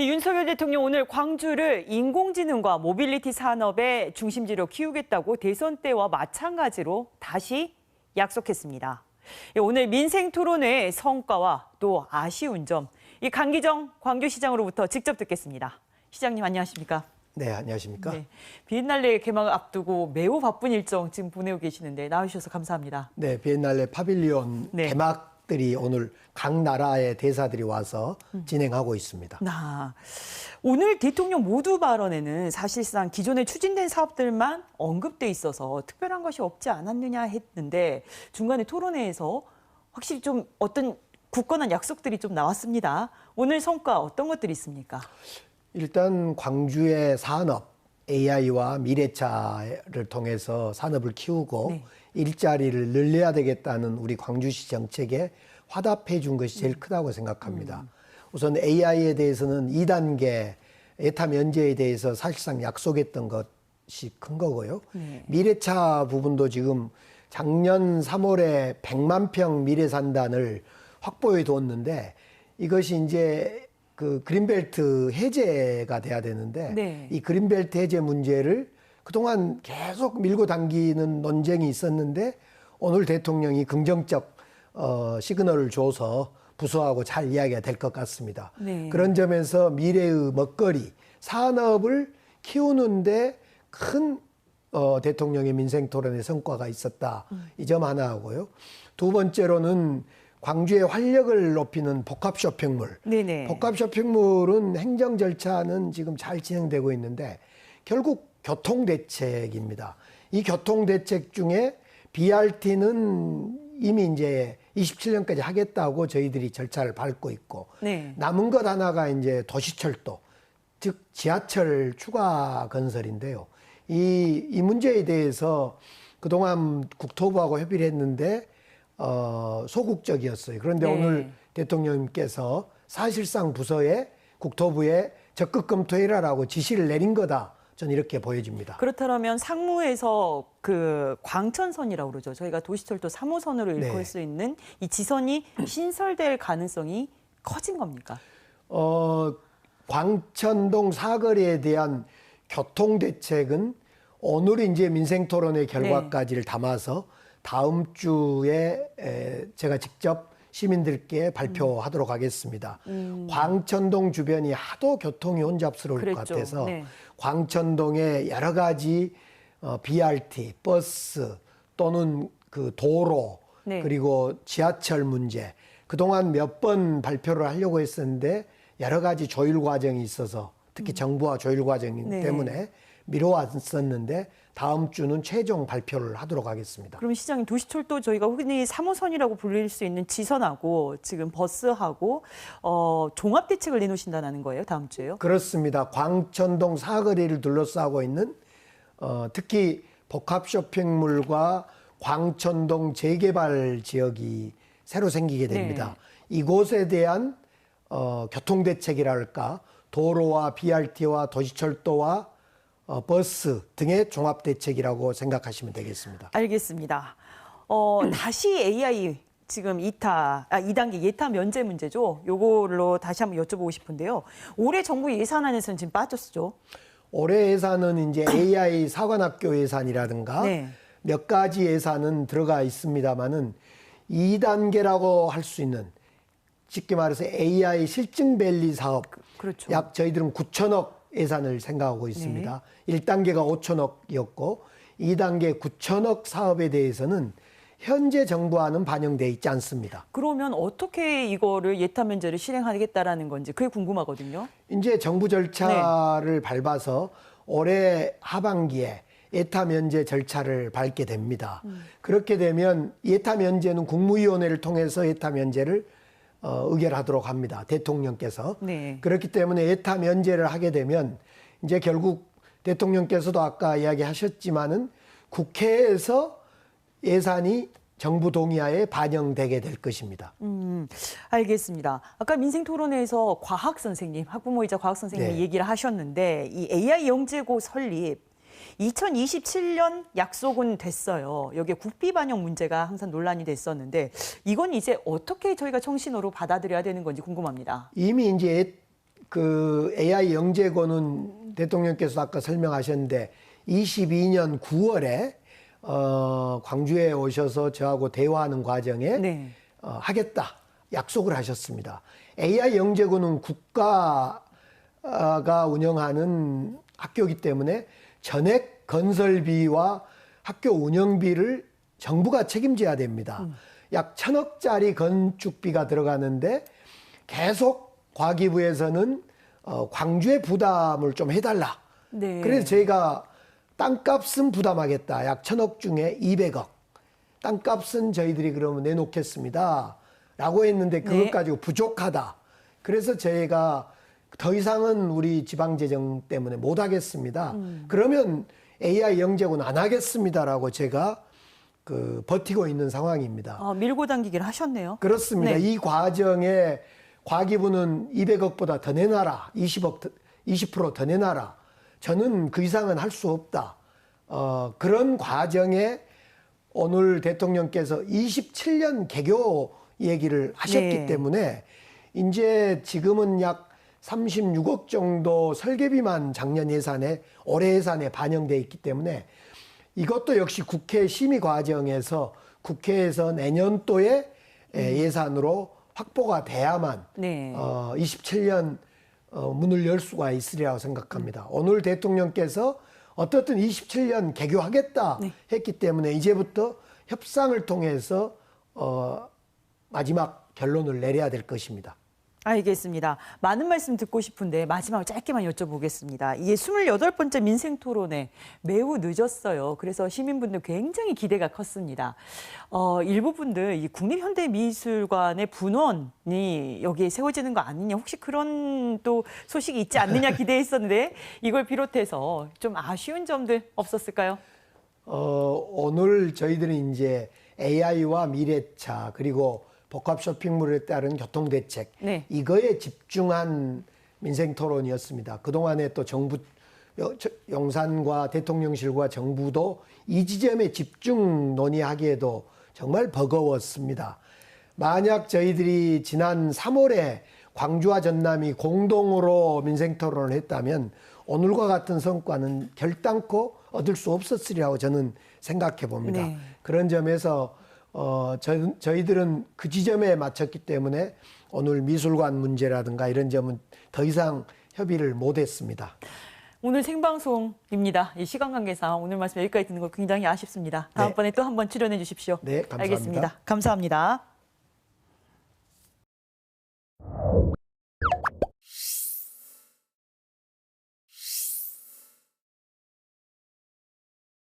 네, 윤석열 대통령 오늘 광주를 인공지능과 모빌리티 산업의 중심지로 키우겠다고 대선 때와 마찬가지로 다시 약속했습니다. 예, 오늘 민생 토론회의 성과와 또 아쉬운 점, 이 강기정 광주시장으로부터 직접 듣겠습니다. 시장님 안녕하십니까? 네, 안녕하십니까? 네, 비엔날레 개막을 앞두고 매우 바쁜 일정 지금 보내고 계시는데 나와주셔서 감사합니다. 네, 비엔날레 파빌리온 네. 개막 들이 오늘 각 나라의 대사들이 와서 음. 진행하고 있습니다. 나 오늘 대통령 모두 발언에는 사실상 기존에 추진된 사업들만 언급돼 있어서 특별한 것이 없지 않았느냐 했는데 중간에 토론회에서 확실히 좀 어떤 굳건한 약속들이 좀 나왔습니다. 오늘 성과 어떤 것들이 있습니까? 일단 광주의 산업 AI와 미래차를 통해서 산업을 키우고 네. 일자리를 늘려야 되겠다는 우리 광주시 정책에 화답해 준 것이 제일 크다고 생각합니다. 우선 AI에 대해서는 2단계 에타 면제에 대해서 사실상 약속했던 것이 큰 거고요. 네. 미래차 부분도 지금 작년 3월에 100만 평 미래산단을 확보해 두었는데 이것이 이제 그 그린벨트 해제가 돼야 되는데 네. 이 그린벨트 해제 문제를 그동안 계속 밀고 당기는 논쟁이 있었는데 오늘 대통령이 긍정적 어, 시그널을 줘서 부서하고 잘 이야기가 될 것 같습니다. 네. 그런 점에서 미래의 먹거리 산업을 키우는데 큰 어, 대통령의 민생 토론의 성과가 있었다. 이점 하나 하고요. 두 번째로는 광주의 활력을 높이는 복합 쇼핑몰. 네네. 복합 쇼핑몰은 행정 절차는 지금 잘 진행되고 있는데 결국 교통 대책입니다. 이 교통 대책 중에 BRT는 이미 이제 27년까지 하겠다고 저희들이 절차를 밟고 있고 네. 남은 것 하나가 이제 도시철도 즉 지하철 추가 건설인데요. 이, 이 문제에 대해서 그동안 국토부하고 협의를 했는데 어, 소극적이었어요. 그런데 네. 오늘 대통령님께서 사실상 부서에 국토부에 적극 검토해라라고 지시를 내린 거다. 저는 이렇게 보여집니다. 그렇다면 상무에서 그 광천선이라고 그러죠. 저희가 도시철도 3호선으로 네. 일컬 수 있는 이 지선이 신설될 가능성이 커진 겁니까? 어, 광천동 사거리에 대한 교통 대책은 오늘 이제 민생 토론의 결과까지를 담아서 다음 주에 에, 제가 직접 시민들께 발표하도록 하겠습니다. 광천동 주변이 하도 교통이 혼잡스러울 것 그랬죠. 같아서 네. 광천동에 여러 가지 어, BRT, 버스 또는 그 도로 네. 그리고 지하철 문제 그동안 몇 번 발표를 하려고 했었는데 여러 가지 조율 과정이 있어서 특히 정부와 조율 과정 음. 네. 때문에 미뤄왔었는데 다음 주는 최종 발표를 하도록 하겠습니다. 그럼 시장님 도시철도 저희가 흔히 3호선이라고 불릴 수 있는 지선하고 지금 버스하고 어, 종합 대책을 내놓으신다는 거예요 다음 주에요? 그렇습니다. 광천동 사거리를 둘러싸고 있는 어, 특히 복합 쇼핑몰과 광천동 재개발 지역이 새로 생기게 됩니다. 이곳에 대한 어, 교통 대책이랄까 도로와 BRT와 도시철도와 어, 버스 등의 종합 대책이라고 생각하시면 되겠습니다. 알겠습니다. 어, 다시 AI 지금 2타, 아, 2단계 예타 면제 문제죠. 요걸로 다시 한번 여쭤보고 싶은데요. 올해 정부 예산안에서는 지금 빠졌죠. 올해 예산은 이제 AI 사관학교 예산이라든가 네. 몇 가지 예산은 들어가 있습니다만은 2단계라고 할 수 있는 쉽게 말해서 AI 실증밸리 사업 그렇죠. 약 저희들은 9천억 예산을 생각하고 있습니다. 1단계가 5천억이었고 2단계 9천억 사업에 대해서는 현재 정부와는 반영돼 있지 않습니다. 그러면 어떻게 이거를 예타 면제를 실행하겠다라는 건지 그게 궁금하거든요. 이제 정부 절차를 네. 밟아서 올해 하반기에 예타 면제 절차를 밟게 됩니다. 음. 그렇게 되면 예타 면제는 국무위원회를 통해서 예타 면제를 어, 의결하도록 합니다. 대통령께서. 네. 그렇기 때문에 예타 면제를 하게 되면 이제 결국 대통령께서도 아까 이야기하셨지만은 국회에서 예산이 정부 동의하에 반영되게 될 것입니다. 음, 알겠습니다. 아까 민생 토론회에서 과학 선생님, 학부모이자 과학 선생님이 네. 얘기를 하셨는데 이 AI 영재고 설립 2027년 약속은 됐어요. 여기에 국비 반영 문제가 항상 논란이 됐었는데 이건 이제 어떻게 저희가 청신호로 받아들여야 되는 건지 궁금합니다. 이미 이제 그 AI 영재고는 대통령께서 아까 설명하셨는데 22년 9월에 어, 광주에 오셔서 저하고 대화하는 과정에 네. 어, 하겠다 약속을 하셨습니다. AI 영재고는 국가가 운영하는 학교이기 때문에 전액 건설비와 학교 운영비를 정부가 책임져야 됩니다. 약 천억짜리 건축비가 들어가는데 계속 과기부에서는 어, 광주에 부담을 좀 해달라. 네. 그래서 저희가 땅값은 부담하겠다. 약 천억 중에 200억. 땅값은 저희들이 그러면 내놓겠습니다. 라고 했는데 그것 네. 가지고 부족하다. 그래서 저희가 더 이상은 우리 지방재정 때문에 못 하겠습니다. 음. 그러면 AI 영재고는 안 하겠습니다라고 제가 그 버티고 있는 상황입니다. 아, 밀고 당기기를 하셨네요. 그렇습니다. 네. 이 과정에 과기부는 200억보다 더 내놔라. 20억, 더- 20%더 내놔라. 저는 그 이상은 할 수 없다. 어, 그런 과정에 오늘 대통령께서 27년 개교 얘기를 하셨기 네. 때문에 이제 지금은 약 36억 정도 설계비만 작년 예산에 올해 예산에 반영돼 있기 때문에 이것도 역시 국회 심의 과정에서 국회에서 내년도에 에, 예산으로 확보가 돼야만 네. 어, 27년 어, 문을 열 수가 있으리라고 생각합니다. 오늘 대통령께서 어떻든 27년 개교하겠다 했기 때문에 이제부터 협상을 통해서 어, 마지막 결론을 내려야 될 것입니다. 알겠습니다. 많은 말씀 듣고 싶은데 마지막 짧게만 여쭤보겠습니다. 이게 28번째 민생 토론회 매우 늦었어요. 그래서 시민분들 굉장히 기대가 컸습니다. 어, 일부 분들 이 국립현대미술관의 분원이 여기에 세워지는 거 아니냐 혹시 그런 또 소식이 있지 않느냐 기대했었는데 이걸 비롯해서 좀 아쉬운 점들 없었을까요? 어, 오늘 저희들은 이제 AI와 미래차 그리고 복합 쇼핑몰에 따른 교통 대책 네. 이거에 집중한 민생 토론이었습니다. 그동안에 또 정부 용산과 대통령실과 정부도 이 지점에 집중 논의하기에도 정말 버거웠습니다. 만약 저희들이 지난 3월에 광주와 전남이 공동으로 민생 토론을 했다면 오늘과 같은 성과는 결단코 얻을 수 없었으리라고 저는 생각해 봅니다. 네. 그런 점에서 어, 저, 저희들은 그 지점에 맞췄기 때문에 오늘 미술관 문제라든가 이런 점은 더 이상 협의를 못했습니다. 오늘 생방송입니다. 이 시간 관계상 오늘 말씀 여기까지 듣는 거 굉장히 아쉽습니다. 다음번에 또 한번 출연해 주십시오. 네, 감사합니다. 알겠습니다. 감사합니다.